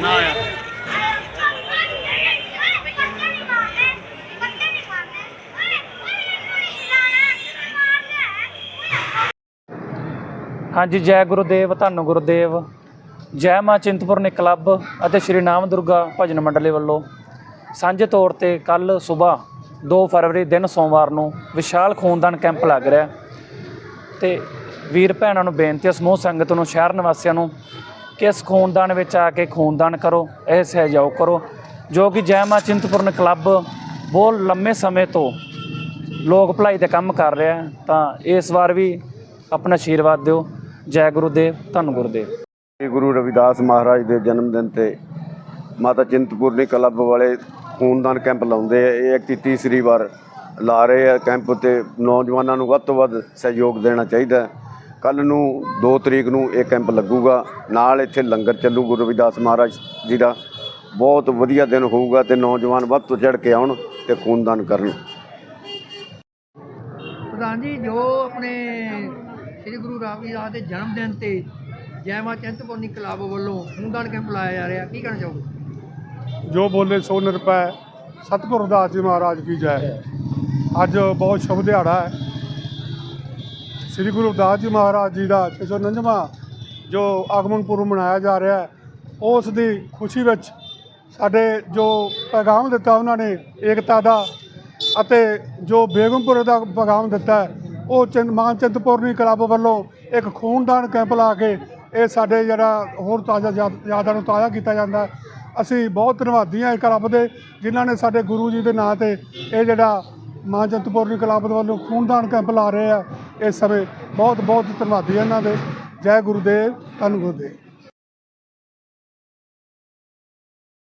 ਨਾ ਆਇਆ। ਹਾਂਜੀ, ਜੈ ਗੁਰੂਦੇਵ, ਧੰਨ ਗੁਰੂਦੇਵ। ਜੈ ਮਾਂ ਚਿੰਤਪੁਰਨੀ ਕਲੱਬ ਅਤੇ ਸ਼੍ਰੀ ਨਾਮ ਦੁਰਗਾ ਭਜਨ ਮੰਡਲੀ ਵੱਲੋਂ ਸਾਂਝੇ ਤੌਰ ਤੇ ਕੱਲ ਸਵੇਰ 2 ਫਰਵਰੀ ਦਿਨ ਸੋਮਵਾਰ ਨੂੰ ਵਿਸ਼ਾਲ ਖੂਨਦਾਨ ਕੈਂਪ ਲੱਗ ਰਿਹਾ ਤੇ ਵੀਰ ਭੈਣਾਂ ਨੂੰ ਬੇਨਤੀ ਹੈ, ਸਮੂਹ ਸੰਗਤ ਨੂੰ, ਸ਼ਹਿਰ ਨਿਵਾਸੀਆਂ ਨੂੰ ਕਿ ਇਸ ਖੂਨਦਾਨ ਵਿੱਚ ਆ ਕੇ ਖੂਨਦਾਨ ਕਰੋ, ਇਹ ਸਹਿਯੋਗ ਕਰੋ, ਜੋ ਕਿ ਜੈ ਮਾਂ ਚਿੰਤਪੁਰਨ ਕਲੱਬ ਬਹੁਤ ਲੰਮੇ ਸਮੇਂ ਤੋਂ ਲੋਕ ਭਲਾਈ ਦੇ ਕੰਮ ਕਰ ਰਿਹਾ ਤਾਂ ਇਸ ਵਾਰ ਵੀ ਆਪਣਾ ਆਸ਼ੀਰਵਾਦ ਦਿਓ। ਜੈ ਗੁਰੂਦੇਵ, ਧੰਨ ਗੁਰੂਦੇਵ। ਸ੍ਰੀ ਗੁਰੂ ਰਵਿਦਾਸ ਮਹਾਰਾਜ ਦੇ ਜਨਮ ਦਿਨ ਤੇ ਮਾਤਾ ਚਿੰਤਪੁਰਨੀ ਕਲੱਬ ਵਾਲੇ ਖੂਨਦਾਨ ਕੈਂਪ ਲਾਉਂਦੇ ਆ। ਇਹ ਇੱਕ ਤੀਸਰੀ ਵਾਰ ਲਾ ਰਹੇ ਆ। ਕੈਂਪ ਤੇ ਨੌਜਵਾਨਾਂ ਨੂੰ ਵੱਧ ਤੋਂ ਵੱਧ ਸਹਿਯੋਗ ਦੇਣਾ ਚਾਹੀਦਾ ਕੱਲ ਨੂੰ 2 ਤਰੀਕ ਨੂੰ ਇਹ ਕੈਂਪ ਲੱਗੂਗਾ। ਨਾਲ ਇੱਥੇ ਲੰਗਰ ਚੱਲੂ ਗੁਰੂ ਰਵਿਦਾਸ ਮਹਾਰਾਜ ਜੀ ਦਾ। ਬਹੁਤ ਵਧੀਆ ਦਿਨ ਹੋਊਗਾ ਤੇ ਨੌਜਵਾਨ ਵੱਧ ਤੋਂ ਚੜ ਕੇ ਆਉਣ ਤੇ ਖੂਨਦਾਨ ਕਰਨ। ਪ੍ਰਧਾਨ ਜੀ ਜੋ ਆਪਣੇ ਸ੍ਰੀ ਗੁਰੂ ਰਾਮਦਾਸ ਦੇ ਜਨਮ ਦਿਨ ਤੇ ਜੈ ਮਾਂ ਚਿੰਤਪੁਰਨੀ ਕਲੱਬ ਵੱਲੋਂ ਖੂਨਦਾਨ ਕੈਂਪ ਲਾਇਆ ਜਾ ਰਿਹਾ ਕੀ ਕਹਿਣਾ ਚਾਹੋਗੇ? ਜੋ ਬੋਲੇ ਸੋ ਨਿਰਪੈ ਸਤਿਗੁਰੂ ਦਾਸ ਜੀ ਮਹਾਰਾਜ ਕੀ ਜੈ। ਅੱਜ ਬਹੁਤ ਸ਼ੁਭ ਦਿਹਾੜਾ ਹੈ। ਸ੍ਰੀ ਗੁਰੂ ਦਾਸ ਜੀ ਮਹਾਰਾਜ ਜੀ ਦਾ 649ਵਾਂ ਜੋ ਆਗਮਨ ਪੁਰਬ ਮਨਾਇਆ ਜਾ ਰਿਹਾ ਹੈ, ਉਸ ਦੀ ਖੁਸ਼ੀ ਵਿੱਚ ਸਾਡੇ ਜੋ ਪੈਗਾਮ ਦਿੱਤਾ ਉਹਨਾਂ ਨੇ ਏਕਤਾ ਦਾ ਅਤੇ ਜੋ ਬੇਗਮਪੁਰ ਦਾ ਪੈਗਾਮ ਦਿੱਤਾ ਉਹ ਚਿੰਤ ਮਾਨ ਚਿੰਤਪੁਰਨੀ ਕਲੱਬ ਵੱਲੋਂ ਇੱਕ ਖੂਨਦਾਨ ਕੈਂਪ ਲਾ ਕੇ ਇਹ ਸਾਡੇ ਜਿਹੜਾ ਹੋਰ ਤਾਜ਼ਾ ਯਾਦ- ਯਾਦਾਂ ਨੂੰ ਤਾਜ਼ਾ ਕੀਤਾ ਜਾਂਦਾ ਅਸੀਂ ਬਹੁਤ ਧੰਨਵਾਦੀ ਹਾਂ ਇਹ ਕਲੱਬ ਦੇ, ਜਿਨ੍ਹਾਂ ਨੇ ਸਾਡੇ ਗੁਰੂ ਜੀ ਦੇ ਨਾਂ ਤੇ ਇਹ ਜਿਹੜਾ ਮਾਂ ਚਿੰਤਪੁਰਨੀ ਕਲੱਬ ਵੱਲੋਂ ਖੂਨਦਾਨ ਕੈਂਪ ਲਾ ਰਹੇ ਆ ਇਸ ਸਮੇਂ। ਬਹੁਤ ਬਹੁਤ ਧੰਨਵਾਦੀ ਇਹਨਾਂ ਦੇ। ਜੈ ਗੁਰੂਦੇਵ, ਧੰਨ ਗੁਰੂਦੇਵ।